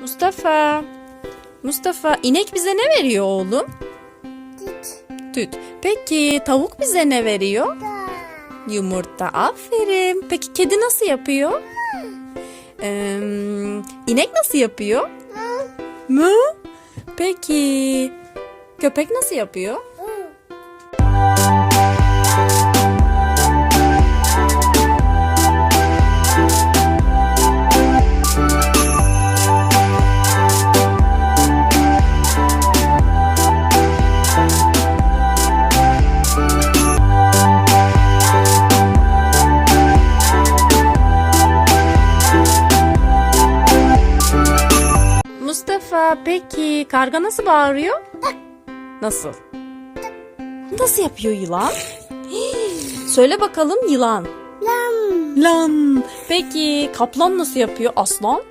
Mustafa. Mustafa inek bize ne veriyor oğlum? Git. Süt. Peki tavuk bize ne veriyor? Da. Yumurta. Aferin. Peki kedi nasıl yapıyor? Ee, inek nasıl yapıyor? Hı. Mı? Peki köpek nasıl yapıyor? Hı. Mustafa peki karga nasıl bağırıyor? Nasıl? Nasıl yapıyor yılan? Söyle bakalım yılan. Lam. Lan. Peki kaplan nasıl yapıyor? Aslan?